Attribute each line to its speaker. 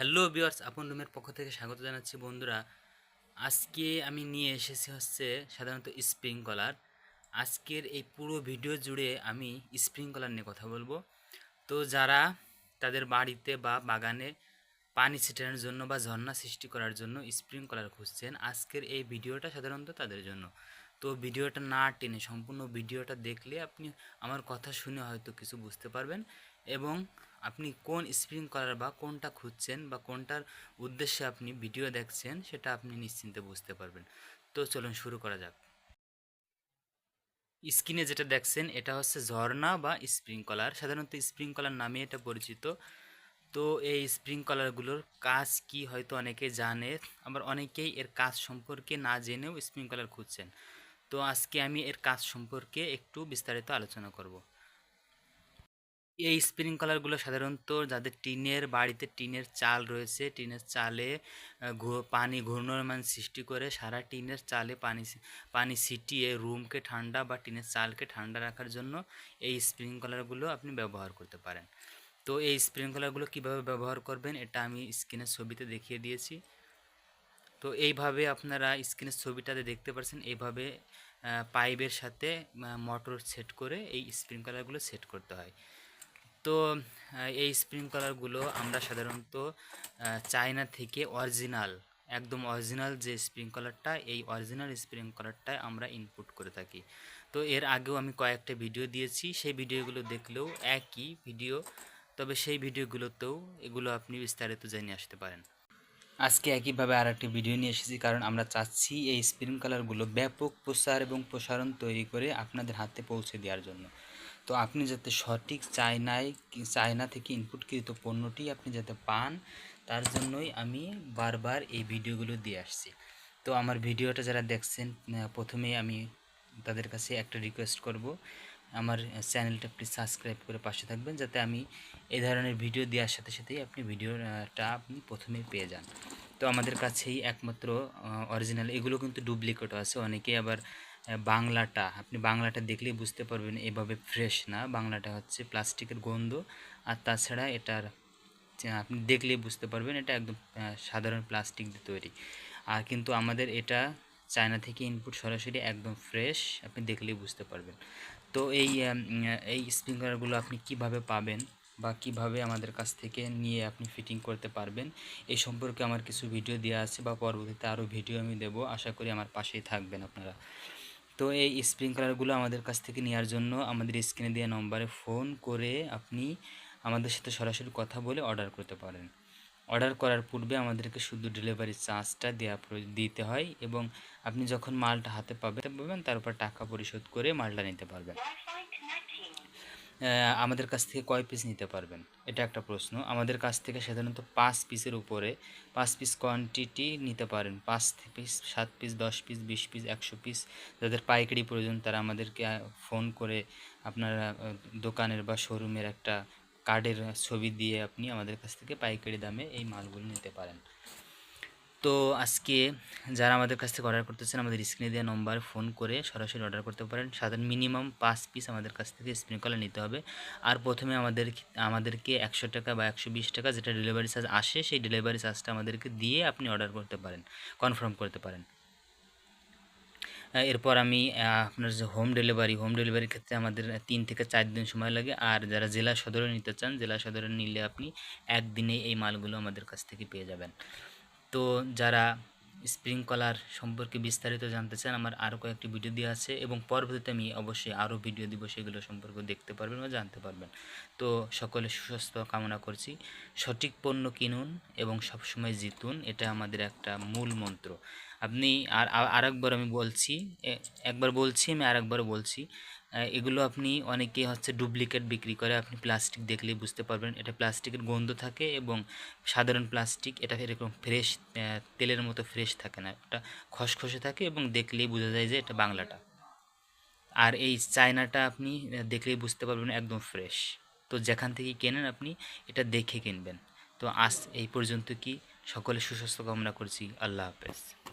Speaker 1: Hello বিয়ার্স আপন রুমের পক্ষ থেকে স্বাগত জানাচ্ছি বন্ধুরা। আজকে আমি নিয়ে এসেছি হচ্ছে সাধারণত স্প্রিংকলার আজকের এই পুরো ভিডিও জুড়ে আমি স্প্রিংকলার নিয়ে কথা বলব। তো যারা তাদের বাড়িতে বা বাগানে পানি ছিটানোর জন্য বা ঝর্ণা সৃষ্টি করার জন্য স্প্রিংকলার খুঁজছেন, আজকের এই ভিডিওটা সাধারণত তাদের জন্য। তো ভিডিওটা না টেনে সম্পূর্ণ ভিডিওটা দেখলে আপনি আমার কথা শুনে হয়তো কিছু বুঝতে পারবেন এবং আপনি কোন স্প্রিংকলার বা কোনটা খুঁজছেন বা কোনটার উদ্দেশ্যে আপনি ভিডিও দেখছেন সেটা আপনি নিশ্চিন্তে বুঝতে পারবেন। তো চলুন শুরু করা যাক। স্ক্রিনে যেটা দেখছেন এটা হচ্ছে ঝর্ণা বা স্প্রিংকলার সাধারণত স্প্রিংকলার নামে এটা পরিচিত। তো এই স্প্রিংকলারগুলোর কাজ কি হয়তো অনেকে জানে। আবার অনেকেই এর কাজ সম্পর্কে না জেনেও স্প্রিংকলার খুঁজছেন। তো আজকে আমি এর কাজ সম্পর্কে একটু বিস্তারিত আলোচনা করব। এই স্প্রিংকলারগুলো সাধারণত যাদের টিনের বাড়িতে টিনের চাল রয়েছে, টিনের চালে পানি ঘূর্ণমান সৃষ্টি করে সারা টিনের চালে পানি পানি ছিটিয়ে রুমকে ঠান্ডা বা টিনের চালকে ঠান্ডা রাখার জন্য এই স্প্রিংকলারগুলো আপনি ব্যবহার করতে পারেন। তো এই স্প্রিংকলারগুলো কীভাবে ব্যবহার করবেন এটা আমি স্ক্রিনের ছবিতে দেখিয়ে দিয়েছি। তো এইভাবে আপনারা স্ক্রিনের ছবিটাতে দেখতে পাচ্ছেন এইভাবে পাইপের সাথে মোটর সেট করে এই স্প্রিংকলারগুলো সেট করতে হয়। তো এই স্প্রিংকলারগুলো আমরা সাধারণত চায়না থেকে অরিজিনাল একদম অরিজিনাল যে স্প্রিংকলারটা এই অরিজিনাল স্প্রিংকলারটাই আমরা ইনপুট করে থাকি। তো এর আগেও আমি কয়েকটা ভিডিও দিয়েছি, সেই ভিডিওগুলো দেখলেও একই ভিডিও তবে সেই ভিডিওগুলোতেও এগুলো আপনি বিস্তারিত জেনে আসতে পারেন। আজকে একইভাবে আর একটি ভিডিও নিয়ে এসেছি, কারণ আমরা চাচ্ছি এই স্প্রিংকলারগুলো ব্যাপক প্রসার এবং প্রসারণ তৈরি করে আপনাদের হাতে পৌঁছে দেওয়ার জন্য। তো আপনি যাতে সঠিক চায়নায়, চায়না থেকে ইনপুটকৃত পণ্যটি আপনি যাতে পান, তার জন্যই আমি বারবার এই ভিডিওগুলো দিয়ে আসছি। তো আমার ভিডিওটা যারা দেখছেন প্রথমেই আমি তাদের কাছে একটা রিকোয়েস্ট করব আমার চ্যানেলটা প্লিজ সাবস্ক্রাইব করে পাশে থাকবেন, যাতে আমি এই ধরনের ভিডিও দেওয়ার সাথে সাথেই আপনি ভিডিওটা আপনি প্রথমেই পেয়ে যান। তো আমাদের কাছেই একমাত্র অরিজিনাল এগুলো কিন্তু ডুপ্লিকেটও আছে। অনেকেই আবার বাংলাটা, আপনি বাংলাটা দেখলেই বুঝতে পারবেন এভাবে ফ্রেশ না। বাংলাটা হচ্ছে প্লাস্টিকের গন্ধ, আর তাছাড়া এটার আপনি দেখলেই বুঝতে পারবেন এটা একদম সাধারণ প্লাস্টিক দিয়ে তৈরি। আর কিন্তু আমাদের এটা চায়না থেকে ইনপুট সরাসরি একদম ফ্রেশ আপনি দেখলেই বুঝতে পারবেন। তো এই এই স্প্রিংকলারগুলো আপনি কীভাবে পাবেন বা কীভাবে আমাদের কাছ থেকে নিয়ে আপনি ফিটিং করতে পারবেন এই সম্পর্কে আমার কিছু ভিডিও দেওয়া আছে বা পরবর্তীতে আরও ভিডিও আমি দেব। আশা করি আমার পাশেই থাকবেন আপনারা। তো এই স্প্রিংকলারগুলো আমাদের কাছ থেকে নেওয়ার জন্য আমাদের স্ক্রিনে দেওয়া নম্বরে ফোন করে আপনি আমাদের সাথে সরাসরি কথা বলে অর্ডার করতে পারেন। অর্ডার করার পূর্বে আমাদেরকে শুধু ডেলিভারি চার্জটা দেওয়া দিতে হয় এবং আপনি যখন মালটা হাতে পাবে পাবেন তারপর টাকা পরিশোধ করে মালটা নিতে পারবেন। আমাদের কাছ থেকে কয় পিস নিতে পারবেন? এটা একটা প্রশ্ন। আমাদের কাছ থেকে সাধারণত পাঁচ পিসের উপরে পাঁচ পিস কোয়ান্টিটি নিতে পারেন। পাঁচ পিস সাত পিস দশ পিস বিশ পিস একশো পিস যাদের পাইকারি প্রয়োজন, তারা আমাদেরকে ফোন করে আপনারা দোকানের বা শোরুমের একটা কার্ডের ছবি দিয়ে আপনি আমাদের কাছ থেকে পাইকারি দামে এই মালগুলো নিতে পারেন। তো আজকে যারা আমাদের কাছ থেকে অর্ডার করতেছেন, আমাদের স্ক্রিনে দেওয়া নম্বরে ফোন করে সরাসরি অর্ডার করতে পারেন। সাধারণ মিনিমাম পাঁচ পিস আমাদের কাছ থেকে স্প্রিংকলার নিতে হবে। আর প্রথমে আমাদের আমাদেরকে একশো টাকা বা একশো বিশ টাকা যেটা ডেলিভারি চার্জ আসে, সেই ডেলিভারি চার্জটা আমাদেরকে দিয়ে আপনি অর্ডার করতে পারেন কনফার্ম করতে পারেন। এরপর আমি আপনার যে হোম ডেলিভারি হোম ডেলিভারির ক্ষেত্রে আমাদের তিন থেকে চার দিন সময় লাগে। আর যারা জেলা সদরে নিতে চান, জেলা সদরে নিলে আপনি একদিনে এই মালগুলো আমাদের কাছ থেকে পেয়ে যাবেন। তো যারা স্প্রিংকলার সম্পর্কে বিস্তারিত জানতে চান, আমার আরও কয়েকটি ভিডিও দেওয়া আছে এবং পরবর্তীতে আমি অবশ্যই আরও ভিডিও দিব, সেগুলো সম্পর্কে দেখতে পারবেন বা জানতে পারবেন। তো সকলে সুস্বাস্থ্য কামনা করছি। সঠিক পণ্য কিনুন এবং সবসময় জিতুন, এটা আমাদের একটা মূল মন্ত্র। আপনি আর আর- আরেকবার আমি বলছি একবার বলছি, আমি আরেকবার বলছি এগুলো আপনি অনেকেই হচ্ছে ডুপ্লিকেট বিক্রি করে, আপনি প্লাস্টিক দেখলেই বুঝতে পারবেন, এটা প্লাস্টিকের গন্ধ থাকে এবং সাধারণ প্লাস্টিক, এটা এরকম ফ্রেশ তেলের মতো ফ্রেশ থাকে না, এটা খসখসে থাকে এবং দেখলেই বোঝা যায় যে এটা বাংলাটা। আর এই চায়নাটা আপনি দেখলেই বুঝতে পারবেন একদম ফ্রেশ। তো যেখান থেকে কেনেন আপনি, এটা দেখে কিনবেন। তো আজ এই পর্যন্ত কি, সকলে সুস্বাস্থ্য কামনা করছি, আল্লাহ হাফেজ।